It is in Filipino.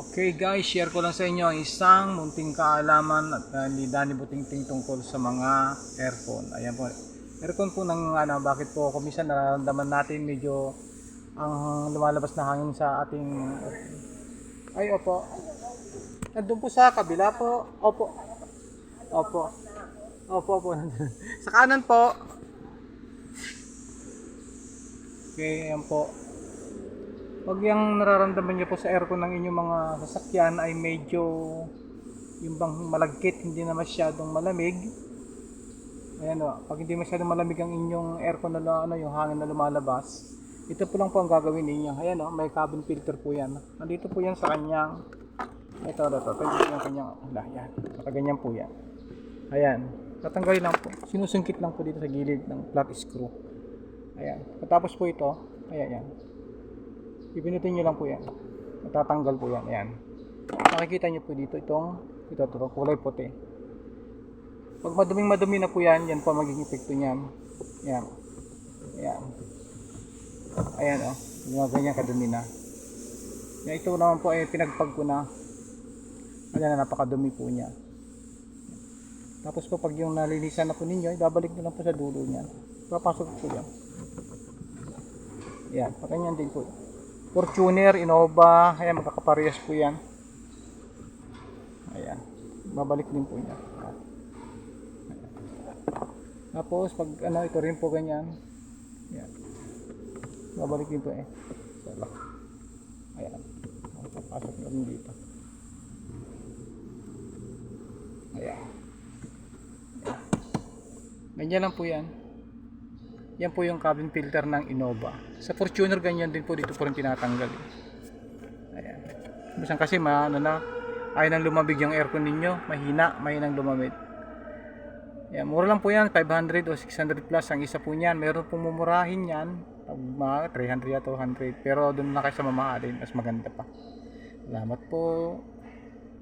Okay guys, share ko lang sa inyo ang isang munting kaalaman at uh, ni Danny Butingting tungkol sa mga aircon. Ayan po. Aircon po ng ano, bakit po kumisan nararamdaman natin medyo ang lumalabas na hangin sa ating ay opo. Nandun po sa kabila po. Opo. Opo. Opo po. sa kanan po. Okay, ayan po. Pag yung nararamdaman niyo po sa aircon ng inyong mga sasakyan ay medyo yung bang malagkit, hindi na masyadong malamig. Ayan o, pag hindi masyadong malamig ang inyong aircon na ano, yung hangin na lumalabas, ito po lang po ang gagawin ninyo. Ayan o, may cabin filter po yan. Nandito po yan sa kanyang, ito, ito, ito, ito yung kanyang, wala, yan. Nakaganyan po yan. Ayan, tatanggalin lang po. Sinusungkit lang po dito sa gilid ng flat screw. Ayan, patapos po ito, ayan, yan. Ipinutin nyo lang po yan. Matatanggal po yan. Ayan. Nakikita nyo po dito itong ito, ito, kulay puti. Pag maduming madumi na po yan, yan po magiging epekto niyan. Ayan. Ayan. Ayan o. Oh. Yung ganyan kadumi na. Yan, ito naman po ay pinagpag ko na. Ayan na napakadumi po niya. Tapos po pag yung nalinisan na po ninyo, ibabalik nyo lang po sa dulo niyan. Papasok po yan. Yan, pakanyan din po. Fortuner, Innova, ayan magkakaparehas po yan. Ayan. Babalik din po niya. Ayan. Tapos pag ano ito rin po ganyan. Ayan. Babalik din po eh. Sala. Ayan. Papasok na rin dito. Ayan. Ayan. Ganyan lang po yan. Yan po yung cabin filter ng Innova. Sa Fortuner ganyan din po dito po rin tinatanggal. eh. Ayan. Minsan kasi ma, ano na, ayaw nang lumamig yung aircon ninyo. Mahina, mahinang lumamig. Ayan, mura lang po yan. 500 o 600 plus ang isa po niyan. Meron pong mumurahin yan. Mga 300 at 200. Pero doon na kayo sa mamahalin. Mas maganda pa. Salamat po.